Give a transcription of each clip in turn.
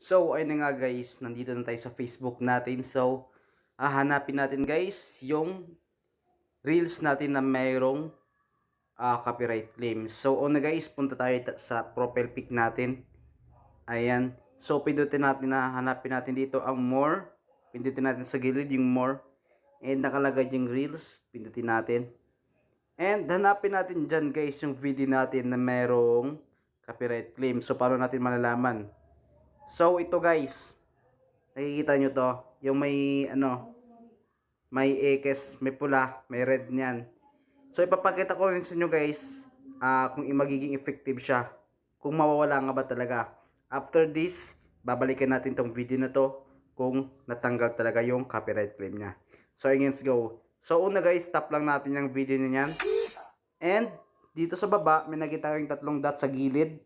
So, ayun na nga guys, nandito na tayo sa Facebook natin. So, hahanapin natin guys yung reels natin na mayroong ah, copyright claim. So, una guys, punta tayo ta- sa profile pic natin. Ayan. So, pindutin natin na hanapin natin dito ang more. Pindutin natin sa gilid yung more. And nakalagay yung reels. Pindutin natin. And hanapin natin dyan guys yung video natin na mayroong copyright claim. So, paano natin malalaman? So, ito guys. Nakikita nyo to. Yung may, ano, may X, may pula, may red niyan. So, ipapakita ko rin sa inyo guys ah kung magiging effective siya. Kung mawawala nga ba talaga. After this, babalikan natin tong video na to kung natanggal talaga yung copyright claim niya. So, ayun, let's go. So, una guys, stop lang natin yung video na yan. And, dito sa baba, may nakita yung tatlong dot sa gilid.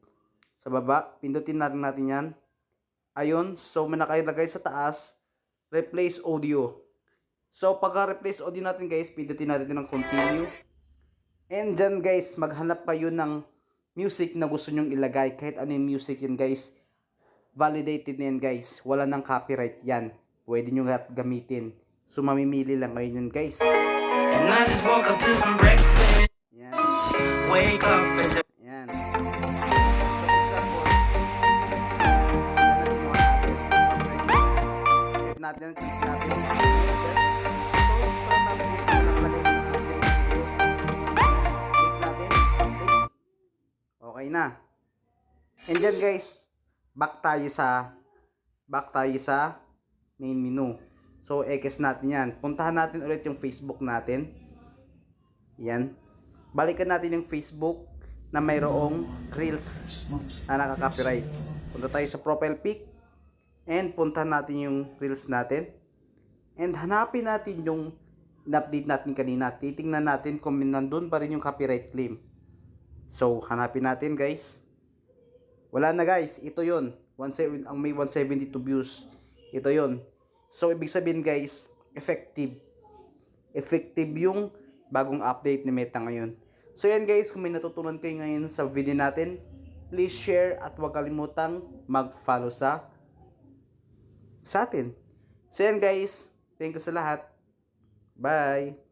Sa baba, pindutin natin natin yan. Ayun, so may nakalagay sa taas, replace audio. So, pagka-replace audio natin guys, pindutin natin ng continue. And dyan guys, maghanap kayo ng music na gusto nyong ilagay. Kahit ano yung music yan guys. Validated na yan guys. Wala nang copyright yan. Pwede nyo gamitin. So, mamimili lang kayo yan guys. And I just woke up to some breakfast. Yan. Wake up video. Click natin. Okay na. And dyan guys, back tayo sa back tayo sa main menu. So, X natin yan. Puntahan natin ulit yung Facebook natin. Yan. Balikan natin yung Facebook na mayroong Reels na nakaka-copyright. Punta tayo sa profile pic and puntahan natin yung Reels natin. And hanapin natin yung in-update natin kanina. Titingnan natin kung nandun pa rin yung copyright claim. So, hanapin natin guys. Wala na guys, ito yun. 17, ang may 172 views. Ito yun. So, ibig sabihin guys, effective. Effective yung bagong update ni Meta ngayon. So yan guys, kung may natutunan kayo ngayon sa video natin, please share at huwag kalimutang mag-follow sa sa atin. So yan guys, thank you sa lahat. Bye!